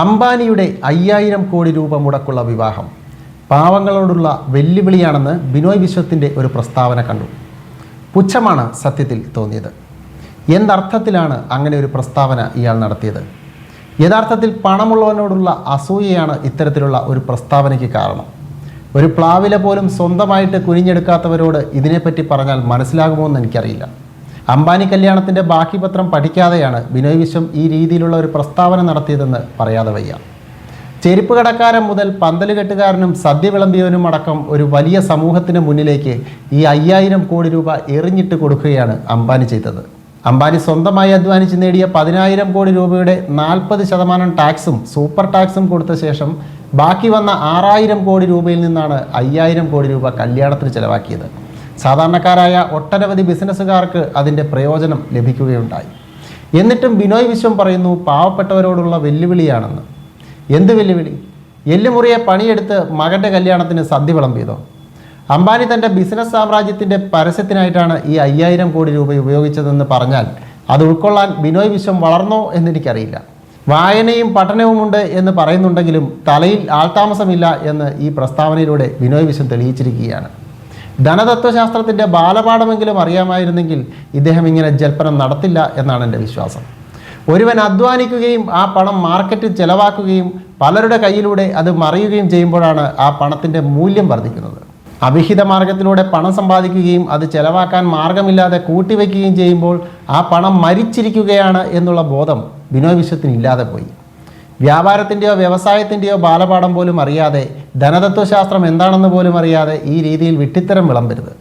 അംബാനിയുടെ അയ്യായിരം കോടി രൂപ മുടക്കുള്ള വിവാഹം പാവങ്ങളോടുള്ള വെല്ലുവിളിയാണെന്ന് ബിനോയ് വിശ്വത്തിന്റെ ഒരു പ്രസ്താവന കണ്ടു. പുച്ഛമാണ് സത്യത്തിൽ തോന്നിയത്. എന്തർത്ഥത്തിലാണ് അങ്ങനെ ഒരു പ്രസ്താവന ഇയാൾ നടത്തിയത്? യഥാർത്ഥത്തിൽ പണമുള്ളവനോടുള്ള അസൂയയാണ് ഇത്തരത്തിലുള്ള ഒരു പ്രസ്താവനയ്ക്ക് കാരണം. ഒരു പ്ലാവില പോലും സ്വന്തമായിട്ട് കുനിഞ്ഞെടുക്കാത്തവരോട് ഇതിനെപ്പറ്റി പറഞ്ഞാൽ മനസ്സിലാകുമോ എന്ന് എനിക്കറിയില്ല. അംബാനി കല്യാണത്തിന്റെ ബാക്കി പത്രം പഠിക്കാതെയാണ് ബിനോയ് വിശ്വം ഈ രീതിയിലുള്ള ഒരു പ്രസ്താവന നടത്തിയതെന്ന് പറയാതെ വയ്യ. ചെരുപ്പ് കടക്കാരൻ മുതൽ പന്തലുകെട്ടുകാരനും സദ്യ വിളമ്പിയവനും അടക്കം ഒരു വലിയ സമൂഹത്തിന് മുന്നിലേക്ക് ഈ അയ്യായിരം കോടി രൂപ എറിഞ്ഞിട്ട് കൊടുക്കുകയാണ് അംബാനി ചെയ്തത്. അംബാനി സ്വന്തമായി അധ്വാനിച്ച് നേടിയ പതിനായിരം കോടി രൂപയുടെ നാൽപ്പത് ശതമാനം ടാക്സും സൂപ്പർ ടാക്സും കൊടുത്ത ശേഷം ബാക്കി വന്ന ആറായിരം കോടി രൂപയിൽ നിന്നാണ് അയ്യായിരം കോടി രൂപ കല്യാണത്തിന് ചെലവാക്കിയത്. സാധാരണക്കാരായ ഒട്ടനവധി ബിസിനസ്സുകാർക്ക് അതിന്റെ പ്രയോജനം ലഭിക്കുകയുണ്ടായി. എന്നിട്ടും ബിനോയ് വിശ്വം പറയുന്നു പാവപ്പെട്ടവരോടുള്ള വെല്ലുവിളിയാണെന്ന്. എന്ത് വെല്ലുവിളി? എല്ലുമുറിയെ പണിയെടുത്ത് മകന്റെ കല്യാണത്തിന് സദ്യ വിളമ്പിയതോ? അംബാനി തന്റെ ബിസിനസ് സാമ്രാജ്യത്തിന്റെ പരസ്യത്തിനായിട്ടാണ് ഈ അയ്യായിരം കോടി രൂപ ഉപയോഗിച്ചതെന്ന് പറഞ്ഞാൽ അത് ഉൾക്കൊള്ളാൻ ബിനോയ് വിശ്വം വളർന്നോ എന്നെനിക്കറിയില്ല. വായനയും പഠനവുമുണ്ട് എന്ന് പറയുന്നുണ്ടെങ്കിലും തലയിൽ ആൾതാമസമില്ല എന്ന് ഈ പ്രസ്താവനയിലൂടെ ബിനോയ് വിശ്വം തെളിയിച്ചിരിക്കുകയാണ്. ധനതത്വശാസ്ത്രത്തിന്റെ ബാലപാഠമെങ്കിലും അറിയാമായിരുന്നെങ്കിൽ ഇദ്ദേഹം ഇങ്ങനെ ജൽപ്പനം നടത്തില്ല എന്നാണ് എന്റെ വിശ്വാസം. ഒരുവൻ അധ്വാനിക്കുകയും ആ പണം മാർക്കറ്റിൽ ചെലവാക്കുകയും പലരുടെ കയ്യിലൂടെ അത് മറിയുകയും ചെയ്യുമ്പോഴാണ് ആ പണത്തിന്റെ മൂല്യം വർദ്ധിക്കുന്നത്. അവിഹിത മാർഗത്തിലൂടെ പണം സമ്പാദിക്കുകയും അത് ചെലവാക്കാൻ മാർഗമില്ലാതെ കൂട്ടിവെക്കുകയും ചെയ്യുമ്പോൾ ആ പണം മരിച്ചിരിക്കുകയാണ് എന്നുള്ള ബോധം ബിനോയ് വിശ്വത്തിന് ഇല്ലാതെ പോയി. വ്യാപാരത്തിന്റെയോ വ്യവസായത്തിന്റെയോ ബാലപാഠം പോലും അറിയാതെ ധനതത്വശാസ്ത്രം എന്താണെന്ന് പോലും അറിയാതെ ഈ രീതിയിൽ വിട്ടിത്തരം വിളമ്പരുത്.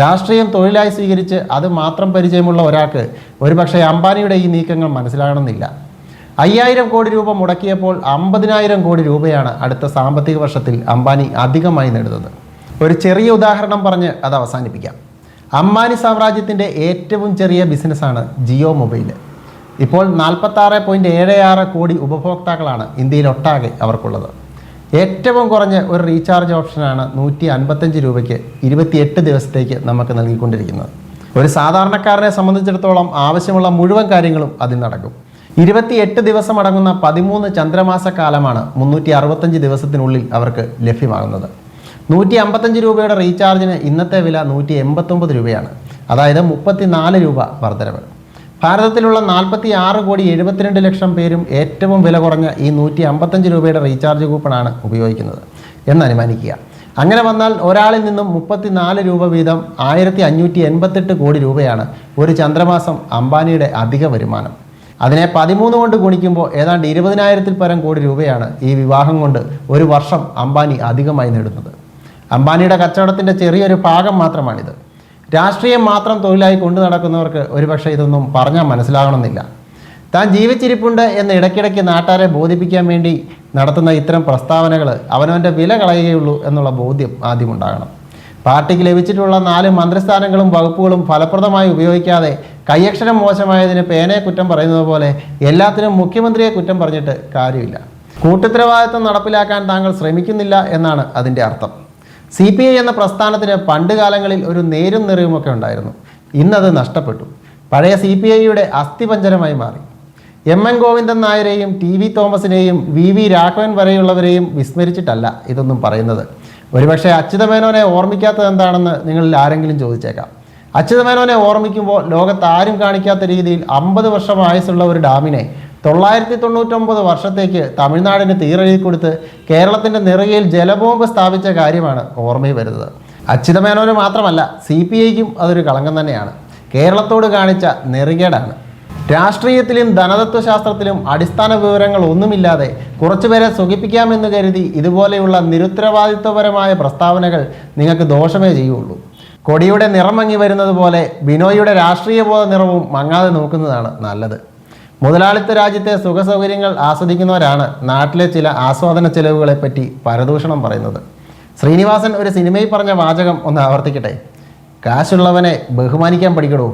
രാഷ്ട്രീയം തൊഴിലായി സ്വീകരിച്ച് അത് മാത്രം പരിചയമുള്ള ഒരാൾക്ക് ഒരുപക്ഷെ അംബാനിയുടെ ഈ നീക്കങ്ങൾ മനസ്സിലാകണമെന്നില്ല. അയ്യായിരം കോടി രൂപ മുടക്കിയപ്പോൾ അമ്പതിനായിരം കോടി രൂപയാണ് അടുത്ത സാമ്പത്തിക വർഷത്തിൽ അംബാനി അധികമായി നേടുന്നത്. ഒരു ചെറിയ ഉദാഹരണം പറഞ്ഞ് അത് അവസാനിപ്പിക്കാം. അംബാനി സാമ്രാജ്യത്തിന്റെ ഏറ്റവും ചെറിയ ബിസിനസ്സാണ് ജിയോ മൊബൈൽ ഇപ്പോൾ നാൽപ്പത്താറ് പോയിന്റ് ഏഴ് ആറ് കോടി ഉപഭോക്താക്കളാണ് ഇന്ത്യയിലൊട്ടാകെ അവർക്കുള്ളത്. ഏറ്റവും കുറഞ്ഞ ഒരു റീചാർജ് ഓപ്ഷനാണ് നൂറ്റി അൻപത്തഞ്ച് രൂപയ്ക്ക് ഇരുപത്തിയെട്ട് ദിവസത്തേക്ക് നമുക്ക് നൽകിക്കൊണ്ടിരിക്കുന്നത്. ഒരു സാധാരണക്കാരനെ സംബന്ധിച്ചിടത്തോളം ആവശ്യമുള്ള മുഴുവൻ കാര്യങ്ങളും അതിൽ നടക്കും. ഇരുപത്തിയെട്ട് ദിവസം അടങ്ങുന്ന പതിമൂന്ന് ചന്ദ്രമാസ കാലമാണ് മുന്നൂറ്റി അറുപത്തഞ്ച് ദിവസത്തിനുള്ളിൽ അവർക്ക് ലഭ്യമാകുന്നത്. നൂറ്റി അമ്പത്തഞ്ച് രൂപയുടെ റീചാർജിന് ഇന്നത്തെ വില നൂറ്റി എൺപത്തൊമ്പത് രൂപയാണ്. അതായത് മുപ്പത്തിനാല് രൂപ വർധനവ്. ഭാരതത്തിലുള്ള നാൽപ്പത്തി ആറ് കോടി എഴുപത്തിരണ്ട് ലക്ഷം പേരും ഏറ്റവും വില കുറഞ്ഞ ഈ നൂറ്റി അമ്പത്തഞ്ച് രൂപയുടെ റീചാർജ് കൂപ്പണാണ് ഉപയോഗിക്കുന്നത് എന്ന് അനുമാനിക്കുക. അങ്ങനെ വന്നാൽ ഒരാളിൽ നിന്നും മുപ്പത്തിനാല് രൂപ വീതം ആയിരത്തി അഞ്ഞൂറ്റി എൺപത്തെട്ട് കോടി രൂപയാണ് ഒരു ചന്ദ്രമാസം അംബാനിയുടെ അധിക വരുമാനം. അതിനെ പതിമൂന്ന് കൊണ്ട് ഗുണിക്കുമ്പോൾ ഏതാണ്ട് ഇരുപതിനായിരത്തിൽ പരം കോടി രൂപയാണ് ഈ വിവാഹം കൊണ്ട് ഒരു വർഷം അംബാനി അധികമായി നേടുന്നത്. അംബാനിയുടെ കച്ചവടത്തിന്റെ ചെറിയൊരു ഭാഗം മാത്രമാണിത്. രാഷ്ട്രീയം മാത്രം തൊഴിലായി കൊണ്ടു നടക്കുന്നവർക്ക് ഒരുപക്ഷെ ഇതൊന്നും പറഞ്ഞാൽ മനസ്സിലാകണമെന്നില്ല. താൻ ജീവിച്ചിരിപ്പുണ്ട് എന്ന് ഇടയ്ക്കിടയ്ക്ക് നാട്ടാരെ ബോധിപ്പിക്കാൻ വേണ്ടി നടത്തുന്ന ഇത്തരം പ്രസ്താവനകൾ അവനവന്റെ വില കളയുകയുള്ളൂ എന്നുള്ള ബോധ്യം ആദ്യം ഉണ്ടാകണം പാർട്ടിക്ക് ലഭിച്ചിട്ടുള്ള നാല് മന്ത്രിസ്ഥാനങ്ങളും വകുപ്പുകളും ഫലപ്രദമായി ഉപയോഗിക്കാതെ കയ്യക്ഷരം മോശമായതിന് പേനയെ കുറ്റം പറയുന്നത് പോലെ എല്ലാത്തിനും മുഖ്യമന്ത്രിയെ കുറ്റം പറഞ്ഞിട്ട് കാര്യമില്ല. കൂട്ടുത്തരവാദിത്വം നടപ്പിലാക്കാൻ താങ്കൾ ശ്രമിക്കുന്നില്ല എന്നാണ് അതിന്റെ അർത്ഥം. സി പി ഐ എന്ന പ്രസ്ഥാനത്തിന് പണ്ട് കാലങ്ങളിൽ ഒരു നേരും നിറയുമൊക്കെ ഉണ്ടായിരുന്നു. ഇന്നത് നഷ്ടപ്പെട്ടു. പഴയ സി പി ഐയുടെ അസ്ഥിപഞ്ചരമായി മാറി. എം എൻ ഗോവിന്ദൻ നായരെയും ടി വി തോമസിനെയും വി വി രാഘവൻ വരെയുള്ളവരെയും വിസ്മരിച്ചിട്ടല്ല ഇതൊന്നും പറയുന്നത്. ഒരുപക്ഷെ അച്യുതമേനോനെ ഓർമ്മിക്കാത്തത് എന്താണെന്ന് നിങ്ങളിൽ ആരെങ്കിലും ചോദിച്ചേക്കാം. അച്യുതമേനോനെ ഓർമ്മിക്കുമ്പോൾ ലോകത്ത് ആരും കാണിക്കാത്ത രീതിയിൽ അമ്പത് വർഷം ആയുസുള്ള ഒരു ഡാമിനെ തൊള്ളായിരത്തി തൊണ്ണൂറ്റൊമ്പത് വർഷത്തേക്ക് തമിഴ്നാടിന് തീരഴുതി കൊടുത്ത് കേരളത്തിന്റെ നിറയിൽ ജലബോംബ് സ്ഥാപിച്ച കാര്യമാണ് ഓർമ്മയിൽ വരുന്നത്. അച്യുതമേനോന് മാത്രമല്ല സി പി ഐക്കും അതൊരു കളങ്കം തന്നെയാണ്. കേരളത്തോട് കാണിച്ച നെറുകേടാണ്. രാഷ്ട്രീയത്തിലും ധനതത്വശാസ്ത്രത്തിലും അടിസ്ഥാന വിവരങ്ങൾ ഒന്നുമില്ലാതെ കുറച്ചുപേരെ സുഖിപ്പിക്കാമെന്ന് കരുതി ഇതുപോലെയുള്ള നിരുത്തരവാദിത്വപരമായ പ്രസ്താവനകൾ നിങ്ങൾക്ക് ദോഷമേ ചെയ്യുള്ളൂ. കൊടിയുടെ നിറം മങ്ങി വരുന്നത് പോലെ ബിനോയിയുടെ രാഷ്ട്രീയ ബോധ നിറവും മങ്ങാതെ നോക്കുന്നതാണ് നല്ലത്. മുതലാളിത്ത രാജ്യത്തെ സുഖസൗകര്യങ്ങൾ ആസ്വദിക്കുന്നവരാണ് നാട്ടിലെ ചില ആസ്വാദന ചെലവുകളെപ്പറ്റി പരദൂഷണം പറയുന്നത്. ശ്രീനിവാസൻ ഒരു സിനിമയിൽ പറഞ്ഞ വാചകം ഒന്ന് ആവർത്തിക്കട്ടെ. കാശുള്ളവനെ ബഹുമാനിക്കാൻ പഠിക്കടൂ?